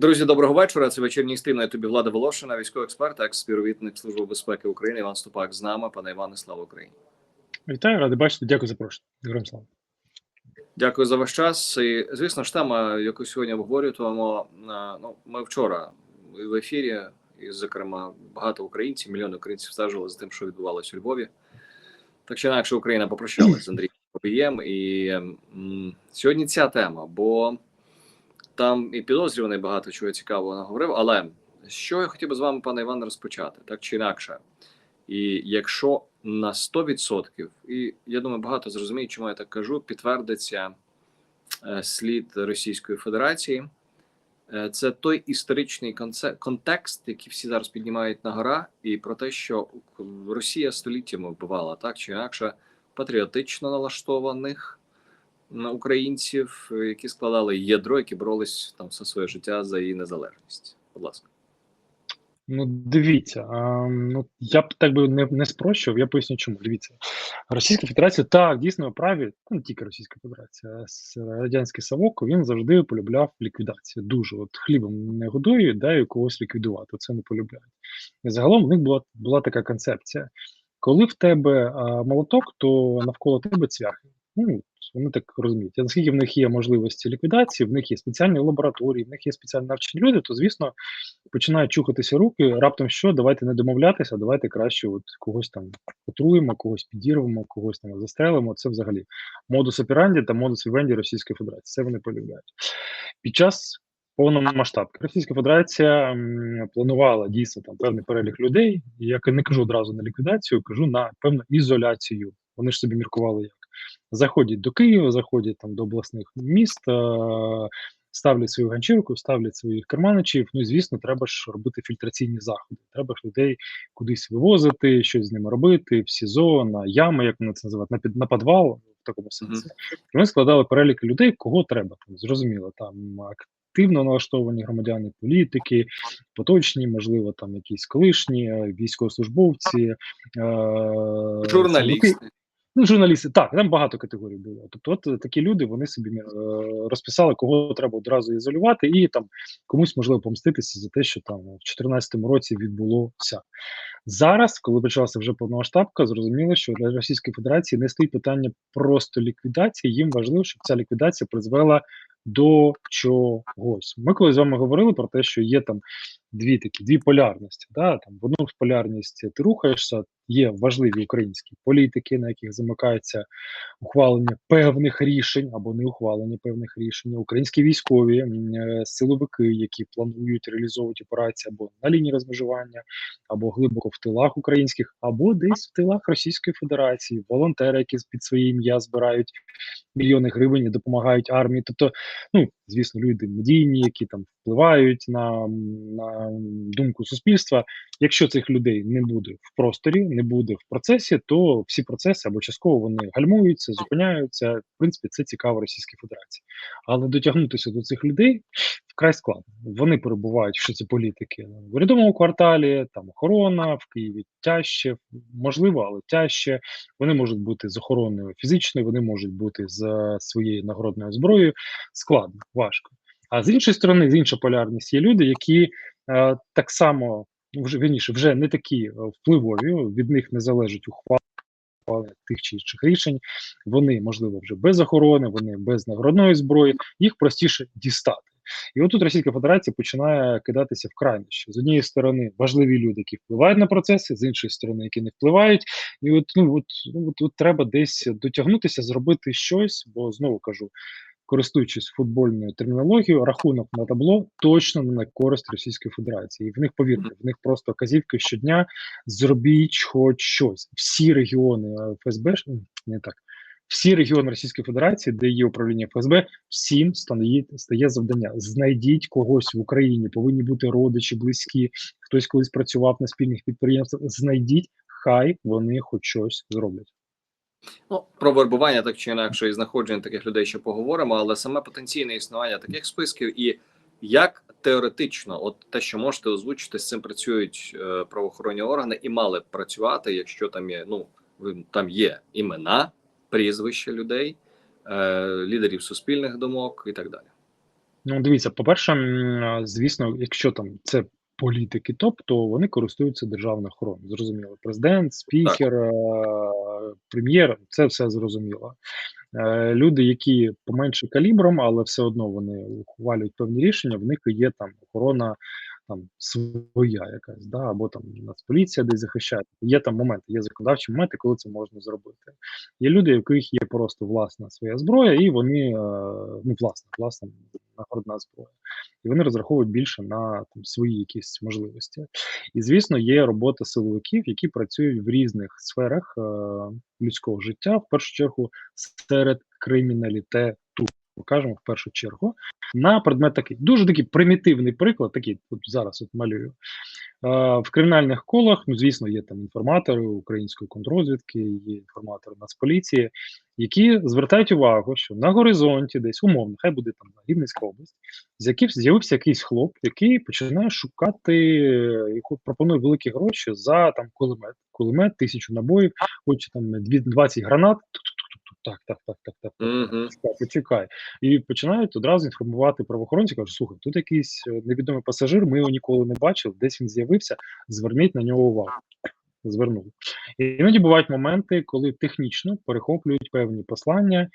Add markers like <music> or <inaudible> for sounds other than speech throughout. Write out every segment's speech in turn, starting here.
Друзі, доброго вечора. Це вечірній стрім на ютубі Влада Волошина, військовий експерт, екс-співробітник Служби безпеки України. Іван Ступак з нами. Пане Іване, слава Україні. Вітаю, радий бачити. Дякую за запрошення. Героям слава. Дякую за ваш час. І звісно ж, тема, яку сьогодні обговорюємо. е, Ну, ми вчора в ефірі, і, зокрема, багато українців, мільйони українців стежили за тим, що відбувалося у Львові. Так чи інакше, Україна попрощалася з Андрієм Попієм. І м, сьогодні ця тема, бо там і підозрюваний багато чого цікавого наговорив. Але що я хотів би з вами, пане Іване, розпочати, так чи інакше. І якщо на 100%, і я думаю, багато зрозуміють, чому я так кажу, підтвердиться е, слід Російської Федерації, е, це той історичний контекст, який всі зараз піднімають на гора, і про те, що Росія століттями вбивала так чи інакше патріотично налаштованих українців, які складали ядро, які боролись там все своє життя за її незалежність. Будь ласка. Ну, дивіться, а, ну я б так би не, не спрощував, я поясню чому. Дивіться, Російська Федерація так дійсно праві, ну не тільки Російська Федерація, а радянський Савок він завжди полюбляв ліквідацію. Дуже от хлібом не годують, дай когось ліквідувати. Це не полюбляють. І загалом в них була була така концепція: коли в тебе а, молоток, то навколо тебе цвяхи. Ну, вони так розуміють. А наскільки в них є можливості ліквідації, в них є спеціальні лабораторії, в них є спеціально навчені люди, то звісно починають чухатися руки. Раптом що, давайте не домовлятися, давайте краще от когось там отруємо, когось підірвемо, когось там застрелимо. Це взагалі модус операнді та модус вівенді Російської Федерації. Це вони полюбляють. Під час повномасштабки Російська Федерація планувала дійсно там певний перелік людей. Я не кажу одразу на ліквідацію, кажу на певну ізоляцію. Вони ж собі міркували як. Заходять до Києва, заходять там до обласних міст, е, ставлять свою ганчірку, ставлять своїх керманичів. Ну і звісно, треба ж робити фільтраційні заходи. Треба ж людей кудись вивозити, щось з ними робити, в СІЗО, на ями, як вони це називають, на під на підвал в такому сенсі. І Вони складали перелік людей, кого треба. Там зрозуміло, там активно налаштовані громадяни, політики, поточні, можливо, там якісь колишні е, військовослужбовці, е. Журналісти. Ну, журналісти, так, там багато категорій було. Тобто, от е, такі люди вони собі е, розписали, кого треба одразу ізолювати, і там комусь можливо помститися за те, що там в 2014 році відбулося. Зараз, коли почалася вже повномасштабка, зрозуміло, що для Російської Федерації не стоїть питання просто ліквідації. Їм важливо, щоб ця ліквідація призвела до чогось. Ми коли з вами говорили про те, що є там дві такі дві полярності. Да? Там в одну полярність ти рухаєшся, є важливі українські політики, на яких замикається ухвалення певних рішень або не ухвалення певних рішень, українські військові е, силовики, які планують реалізовувати операції або на лінії розмежування, або глибоко в тилах українських, або десь в тилах Російської Федерації, волонтери, які під своє ім'я збирають мільйони гривень і допомагають армії. Тобто, ну звісно, люди медійні, які там впливають на, на думку суспільства. Якщо цих людей не буде в просторі, не буде в процесі, то всі процеси або частково вони гальмуються, зупиняються. В принципі, це цікаво Російській Федерації. Але дотягнутися до цих людей вкрай складно. Вони перебувають, що це політики в урядовому кварталі, там охорона в Києві тяжче, можливо, але тяжче. Вони можуть бути з охороною фізичною, вони можуть бути з своєю нагородною зброєю. Складно, важко. А з іншої сторони, з інша полярність є люди, які е, так само вже вірніше, вже не такі е, впливові, від них не залежить ухвала тих чи інших рішень. Вони, можливо, вже без охорони, вони без нагородної зброї, їх простіше дістати. І отут Російська Федерація починає кидатися в крайнощі. З однієї сторони, важливі люди, які впливають на процеси, з іншої сторони, які не впливають. І от ну от, ну, от, от треба десь дотягнутися, зробити щось, бо знову кажу. Користуючись футбольною термінологією, рахунок на табло точно не на користь Російської Федерації. І в них повірте, в них просто казівки щодня зробіть хоч щось. Всі регіони ФСБ не так. Всі регіони Російської Федерації, де є управління ФСБ, всім стає, стає завдання. Знайдіть когось в Україні, повинні бути родичі, близькі, хтось колись працював на спільних підприємствах. Знайдіть, хай вони хоч щось зроблять. Ну, про вербування так чи інакше і знаходження таких людей ще поговоримо, але саме потенційне існування таких списків і як теоретично, от те, що можете озвучити, з цим працюють е, правоохоронні органи і мали б працювати, якщо там є, ну там є імена, прізвища людей, е, лідерів суспільних думок і так далі. Ну, дивіться, по-перше, звісно, якщо там це політики топ, то вони користуються державною охороною. Зрозуміло. Президент, спікер, е, прем'єр, це все зрозуміло. Е, Люди, які поменше калібром, але все одно вони ухвалюють певні рішення, в них є там охорона там своя якась, да, або там Нацполіція десь захищає. Є там моменти, є законодавчі моменти, коли це можна зробити. Є люди, у яких є просто власна своя зброя, і вони е, ну власна, власна нагородна зброя, і вони розраховують більше на там свої якісь можливості. І звісно, є робота силовиків, які працюють в різних сферах е, людського життя, в першу чергу серед криміналітету. Кажемо в першу чергу на предмет такий дуже такий примітивний приклад. Такий от зараз от малюю. В кримінальних колах, ну звісно, є там інформатори української контррозвідки, є інформатори Нацполіції, які звертають увагу, що на горизонті, десь умовно, хай буде там Рівненська область, з яким з'явився якийсь хлоп, який починає шукати, яку пропонує великі гроші за там кулемет, кулемет, тисячу набоїв, хоче там дві- 20 гранат. Так, так, так, так, так, так. Почекай. І починають одразу інформувати правоохоронців, кажуть, слухай, тут якийсь е, невідомий пасажир, ми його ніколи не бачили, десь він з'явився, зверніть на нього увагу. Звернув. І іноді бувають моменти, коли технічно перехоплюють певні послання,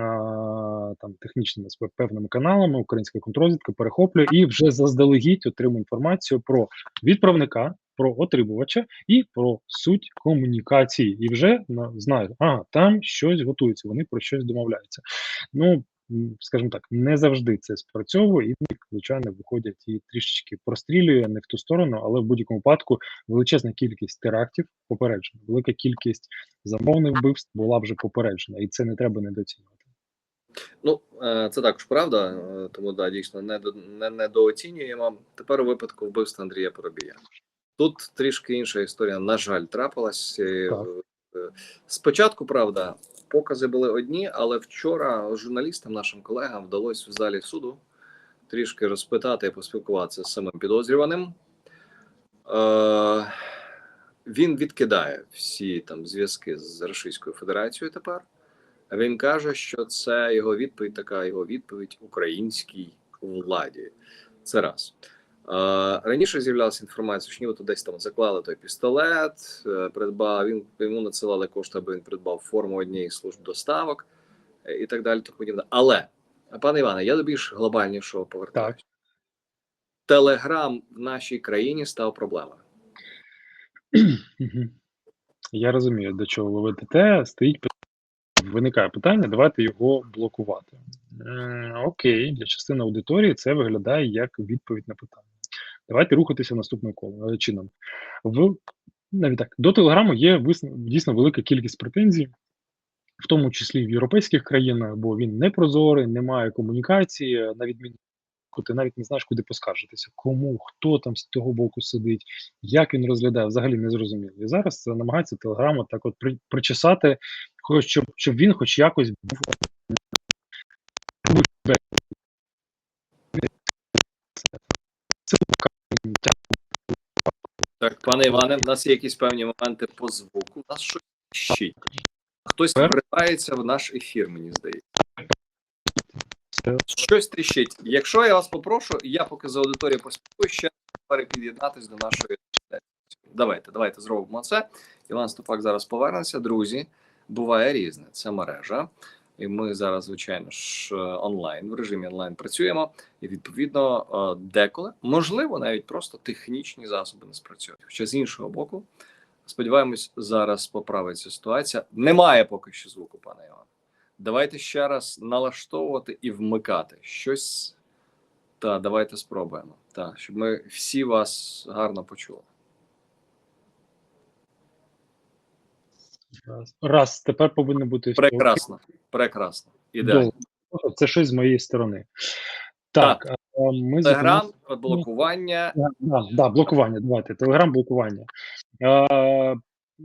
а, там технічними певними каналами, українська контрозвідка перехоплює і вже заздалегідь отримує інформацію про відправника, про отримувача і про суть комунікації. І вже на, знають, ага, там щось готується, вони про щось домовляються. Ну, скажімо так, не завжди це спрацьовує, і звичайно виходять і трішечки прострілює не в ту сторону, але в будь-якому випадку величезна кількість терактів попереджена, велика кількість замовних вбивств була вже попереджена, і це не треба недооцінювати. Ну, е, це також правда, е, тому да, дійсно не недооцінюємо. Тепер у випадку вбивства Андрія Поробія. Тут трішки інша історія, на жаль, трапилась. Е, Так. е, Спочатку, правда, покази були одні, але вчора журналістам, нашим колегам, вдалося в залі суду трішки розпитати і поспілкуватися з самим підозрюваним. Е, він відкидає всі там зв'язки з Російською Федерацією тепер. Він каже, що це його відповідь, така його відповідь українській владі. Це раз. Раніше з'являлася інформація, що нібито десь там заклали той пістолет, е, придбав він йому надсилали кошти, аби він придбав форму однієї служб доставок е, і так далі. тому подібне. Але, пане Іване, я до більш глобальнішого повертаюся. Телеграм в нашій країні став проблемою. Я розумію, до чого ви ведете. Стоїть питання, виникає питання, давайте його блокувати. Окей, для частини аудиторії це виглядає як відповідь на питання. Давайте рухатися наступним колом е, чином. В навіть так до телеграму є дійсно велика кількість претензій, в тому числі в європейських країнах, бо він не прозорий, не має комунікації, на відміну. Ти навіть не знаєш, куди поскаржитися, кому, хто там з того боку сидить, як він розглядає, взагалі не зрозуміло. І зараз намагається телеграма так от при, причесати, щоб, щоб він хоч якось був. Пане Іване, в нас є якісь певні моменти по звуку. У нас щось тріщить. Хтось вривається в наш ефір, мені здається. Щось тріщить. Якщо я вас попрошу, я поки за аудиторією поспілкую, ще перепід'єднатись до нашої. Давайте, давайте зробимо це. Іван Ступак зараз повернеться. Друзі, буває різне. Це мережа. І ми зараз, звичайно ж, онлайн в режимі онлайн працюємо. І відповідно, е, деколи можливо навіть просто технічні засоби не спрацюють. Хоча з іншого боку, сподіваємось, зараз поправиться ситуація. Немає поки що звуку, пане Іван. Давайте ще раз налаштовувати і вмикати щось. Та давайте спробуємо. Так, щоб ми всі вас гарно почули. Раз, раз, тепер повинно бути прекрасно, окей. Прекрасно. Ідеально. Це щось з моєї сторони. Так, так. ми Телеграм, зупинилися- блокування. Да, да, блокування. Давайте. Телеграм блокування.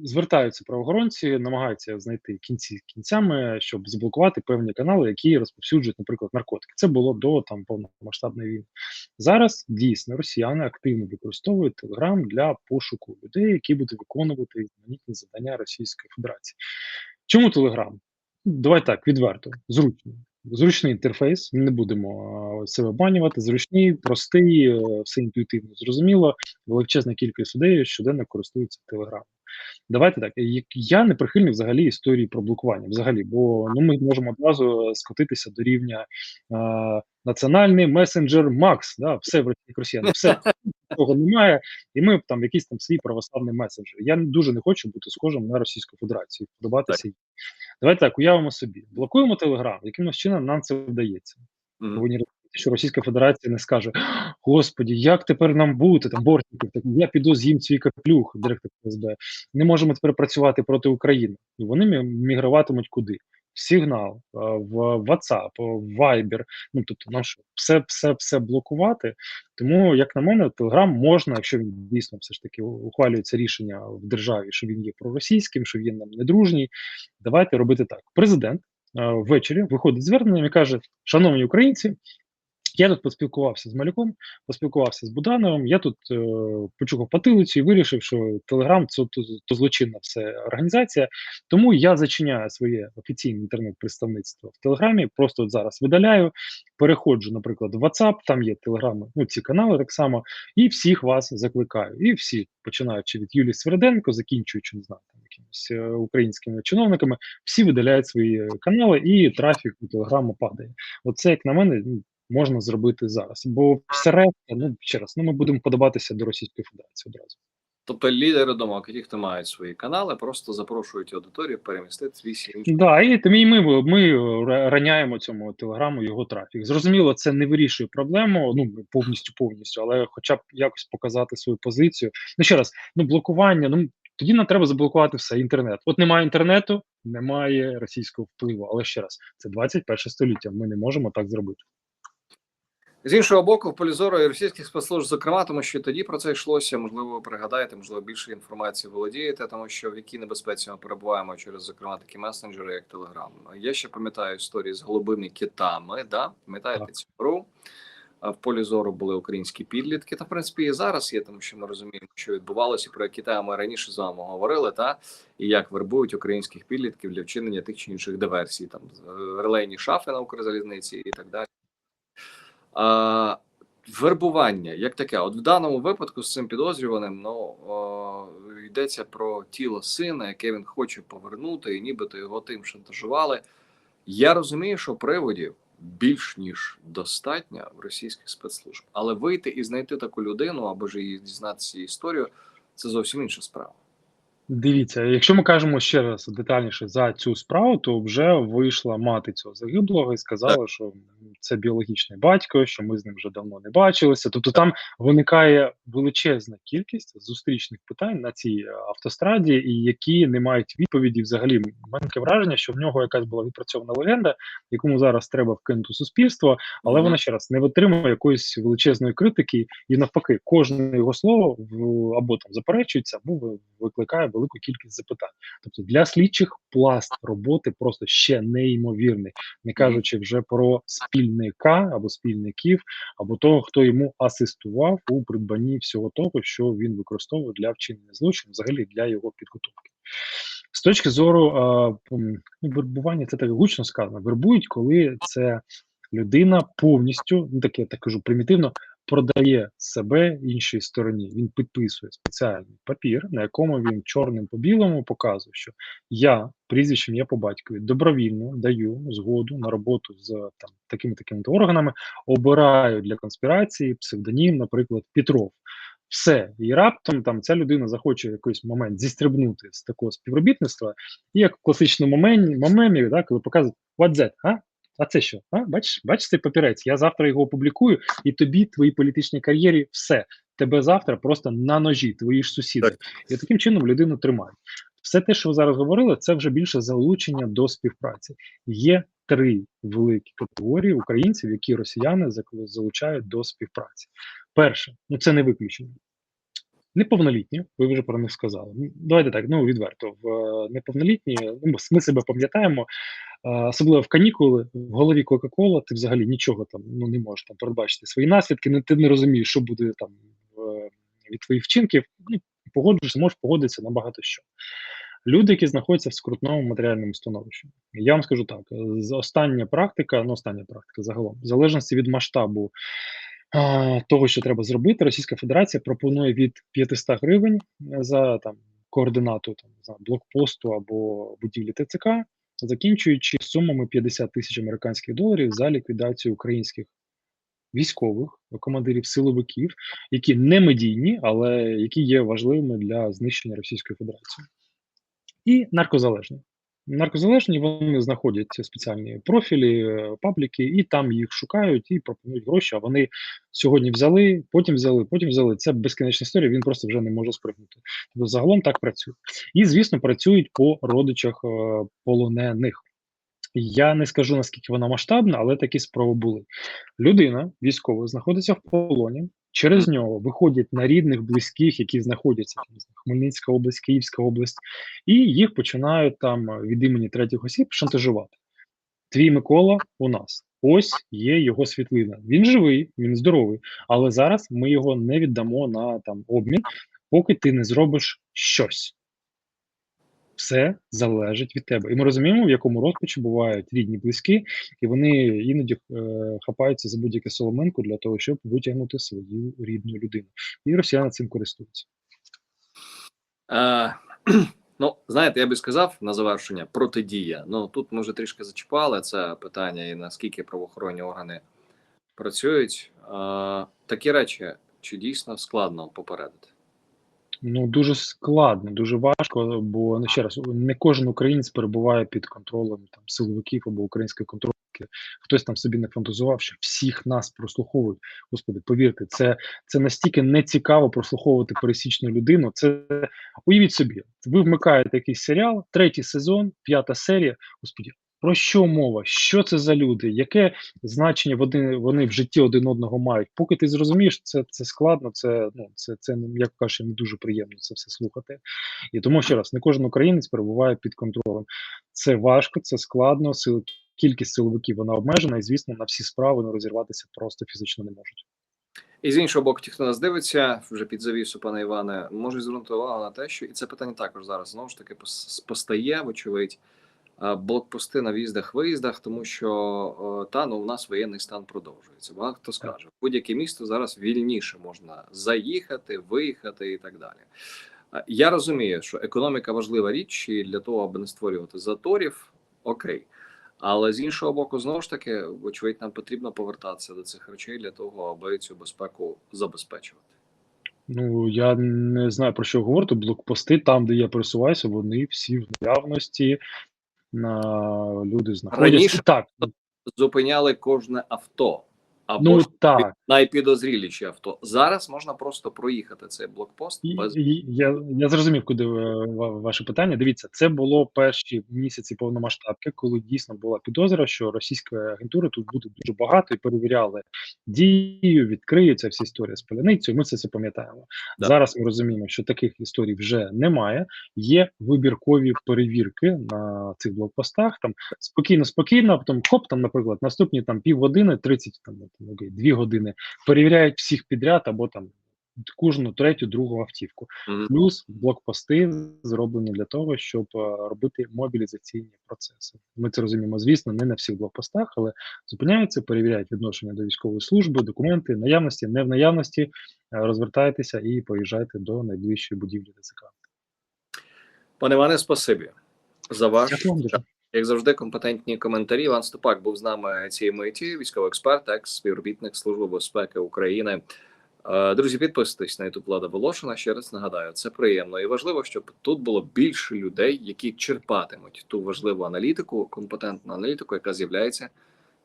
Звертаються правоохоронці, намагаються знайти кінці кінцями, щоб заблокувати певні канали, які розповсюджують, наприклад, наркотики. Це було до там повномасштабної війни. Зараз дійсно росіяни активно використовують Телеграм для пошуку людей, які будуть виконувати різноманітні завдання Російської Федерації. Чому Телеграм? Давай так, відверто, зручно. Зручний інтерфейс, не будемо себе обманювати. Зручний, простий, е, все інтуїтивно зрозуміло. Величезна кількість людей щоденно користуються телеграмом. Давайте так. Я не прихильник взагалі історії про блокування, взагалі, бо ну ми можемо одразу скотитися до рівня а, національний месенджер Макс. Да, все в російських росіян, все того немає, і ми там якийсь там свій православний месенджер. Я дуже не хочу бути схожим на Російську Федерацію, подобатися. їй. Давайте так, уявимо собі. Блокуємо Телеграм, якимось чином нам це вдається. Повинні що Російська Федерація не скаже: Господі, як тепер нам бути? Там бортників, так я піду з'їм свій каплюх, директор ФСБ. Не можемо тепер працювати проти України. І вони мігруватимуть куди? В Сигнал, в WhatsApp, в Viber. Ну тобто, нам що, все, все, все блокувати. Тому, як на мене, Telegram можна, якщо він дійсно все ж таки ухвалюється рішення в державі, що він є проросійським, що він нам не дружній. Давайте робити так. Президент ввечері виходить з зверненням і каже: Шановні українці, я тут поспілкувався з Малюком, поспілкувався з Будановим. Я тут е, почухав потилицю і вирішив, що Телеграм це то, то злочинна все організація. Тому я зачиняю своє офіційне інтернет-представництво в Телеграмі. Просто от зараз видаляю, переходжу, наприклад, в WhatsApp, там є телеграми, ну ці канали так само, і всіх вас закликаю. І всі, починаючи від Юлії Сверденко, закінчуючи не знаю, там якимись е, українськими чиновниками, всі видаляють свої канали, і трафік у Телеграму падає. Оце, як на мене, ну, можна зробити зараз. Бо все решта, ну ще раз, ну ми будемо подобатися до Російської Федерації одразу. Тобто лідери думок, ті, хто мають свої канали, просто запрошують аудиторію перемістити свій інший. Да, і тим і ми, ми раняємо цьому телеграму його трафік. Зрозуміло, це не вирішує проблему. Ну повністю повністю, але хоча б якось показати свою позицію. Ну ще раз, ну блокування. Ну тоді нам треба заблокувати все інтернет. От немає інтернету, немає російського впливу. Але ще раз, це 21 століття. Ми не можемо так зробити. З іншого боку, в полі зору і російських спецслужб, зокрема, тому що тоді про це йшлося. Можливо, ви пригадаєте, можливо, більше інформації володієте, тому що в якій небезпеці ми перебуваємо через зокрема такі месенджери, як Telegram. Я ще пам'ятаю історії з голубими китами. Да, пам'ятаєте цю гру? В полі зору були українські підлітки. Та в принципі і зараз є, тому що ми розуміємо, що відбувалося про Китай. Ми раніше з вами говорили, та і як вербують українських підлітків для вчинення тих чи інших диверсій, там е, релейні шафи на Укрзалізниці і так далі. Вербування як таке, от в даному випадку з цим підозрюваним ну о, йдеться про тіло сина, яке він хоче повернути, і нібито його тим шантажували. Я розумію, що приводів більш ніж достатньо в російських спецслужб, але вийти і знайти таку людину або ж її дізнатися історію це зовсім інша справа. Дивіться, якщо ми кажемо ще раз детальніше за цю справу, то вже вийшла мати цього загиблого і сказала, що це біологічний батько, що ми з ним вже давно не бачилися. Тобто там виникає величезна кількість зустрічних питань на цій е, автостраді, і які не мають відповіді. Взагалі, У мене таке враження, що в нього якась була відпрацьована легенда, якому зараз треба вкинути суспільство, але вона ще раз не витримує якоїсь величезної критики, і навпаки, кожне його слово в або там заперечується, або викликає велику кількість запитань. Тобто для слідчих пласт роботи просто ще неймовірний, не кажучи вже про спільника або спільників, або того, хто йому асистував у придбанні всього того, що він використовує для вчинення злочину, взагалі для його підготовки. З точки зору ну, вербування, це так гучно сказано. Вербують, коли це людина повністю, ну таке я так кажу примітивно, продає себе іншій стороні. Він підписує спеціальний папір, на якому він чорним по білому показує, що я прізвищем я по батькові добровільно даю згоду на роботу з там такими такими органами, обираю для конспірації псевдонім, наприклад, Петров. Все, і раптом там ця людина захоче в якийсь момент зістрибнути з такого співробітництва, і як в класичному мемі, да, коли показують what that, а? А це що? А? Бачиш, бачиш цей папірець? Я завтра його опублікую, і тобі, твоїй політичній кар'єрі, все. Тебе завтра просто на ножі, твої ж сусіди. Так. І таким чином людину тримають. Все те, що ви зараз говорили, це вже більше залучення до співпраці. Є три великі категорії українців, які росіяни залучають до співпраці. Перше, ну це не виключення. Неповнолітні, ви вже про них сказали. Ну, Давайте так, ну відверто. В е, неповнолітні, ну ми себе пам'ятаємо, е, особливо в канікули, в голові Кока-Кола, ти взагалі нічого там ну не можеш там передбачити свої наслідки, ти не розумієш, що буде там від твоїх вчинків, і погоджуєшся, можеш погодитися на багато що. люди, які знаходяться в скрутному матеріальному становищі. Я вам скажу так: остання практика, ну остання практика загалом, в залежності від масштабу того, що треба зробити, Російська Федерація пропонує від 500 гривень за там координату там знаю, блокпосту або будівлі ТЦК, закінчуючи сумами 50 тисяч американських доларів за ліквідацію українських військових командирів силовиків, які не медійні, але які є важливими для знищення Російської Федерації, і наркозалежні. Наркозалежні вони знаходять спеціальні профілі, е, пабліки, і там їх шукають і пропонують гроші. А вони сьогодні взяли, потім взяли, потім взяли. Це безкінечна історія. Він просто вже не може спригнути. Тобто загалом так працює. І звісно, працюють по родичах е, полонених. Я не скажу наскільки вона масштабна, але такі спроби були. Людина військова знаходиться в полоні. Через нього виходять на рідних, близьких, які знаходяться там, Хмельницька область, Київська область, і їх починають там е, від імені третіх осіб шантажувати. Твій Микола у нас. Ось є його світлина. Він живий, він здоровий, але зараз ми його не віддамо на там обмін, поки ти не зробиш щось. Все залежить від тебе. І ми розуміємо, в якому розпачі бувають рідні близькі, і вони іноді е, хапаються за будь-яке соломинку для того, щоб витягнути свою рідну людину. І росіяни цим користуються. Е, <clears throat> ну, знаєте, я би сказав на завершення протидія. Ну тут ми вже трішки зачіпали це питання, і наскільки правоохоронні органи працюють. Е, такі речі чи дійсно складно попередити? Ну дуже складно, дуже важко, бо ну, ще раз не кожен українець перебуває під контролем там силовиків або української контрольки. Хтось там собі не фантазував, що всіх нас прослуховують. Господи, повірте, це це настільки не цікаво прослуховувати пересічну людину. Це уявіть собі, ви вмикаєте якийсь серіал, третій сезон, п'ята серія. Господи, про що мова? Що це за люди? Яке значення вони, вони в житті один одного мають? Поки ти зрозумієш, це це складно, це ну це це як кажуть, не дуже приємно це все слухати. І тому ще раз, не кожен українець перебуває під контролем. Це важко, це складно. Сил кількість силовиків вона обмежена, і звісно, на всі справи не розірватися просто фізично не можуть. І з іншого боку, ті, хто нас дивиться, вже під завісу, пане Іване, можуть звернути увагу на те, що і це питання також зараз знову ж таки пос- постає, вочевидь, блокпости на в'їздах, виїздах, тому що о, та ну у нас воєнний стан продовжується. Багато хто скаже, будь-яке місто зараз вільніше можна заїхати, виїхати і так далі. Я розумію, що економіка важлива річ, і для того, аби не створювати заторів, окей. Але з іншого боку, знову ж таки, вочевидь, нам потрібно повертатися до цих речей для того, аби цю безпеку забезпечувати. Ну я не знаю про що говорити. Блокпости там, де я пересуваюся, вони всі в наявності. На люди знаходяться. Раніше так, Зупиняли кожне авто або ну так. найпідозріліші авто. Зараз можна просто проїхати цей блокпост І, без і, я, я зрозумів, куди е, ваше питання. Дивіться, це було перші місяці повномасштабки, коли дійсно була підозра, що російської агентури тут буде дуже багато і перевіряли дію, відкриються всі історії з поляницею. Ми це все пам'ятаємо. Да. Зараз ми розуміємо, що таких історій вже немає. Є вибіркові перевірки на цих блокпостах. Там спокійно, спокійно, а потім хоп, там, наприклад, наступні там півгодини, 30, там, там окей, дві години перевіряють всіх підряд або там кожну третю, другу автівку. Мгм. Плюс блокпости зроблені для того, щоб е, робити мобілізаційні процеси. Ми це розуміємо, звісно, не на всіх блокпостах, але зупиняються, перевіряють відношення до військової служби, документи, наявності, не в наявності. е, Розвертайтеся і поїжджайте до найближчої будівлі ТЦК. пане Іване, спасибі за ваш. Як завжди компетентні коментарі. Іван Ступак був з нами цієї миті, військовий експерт, екс співробітник Служби безпеки України. Е, Друзі, підписуйтесь на YouTube Влада Волошина. Ще раз нагадаю, це приємно і важливо, щоб тут було більше людей, які черпатимуть ту важливу аналітику, компетентну аналітику, яка з'являється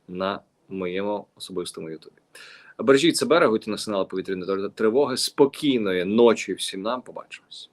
на моєму особистому Ютубі. Бережіть себе, реагуйте на сигнали повітряної тривоги. Спокійної ночі всім нам. Побачимось.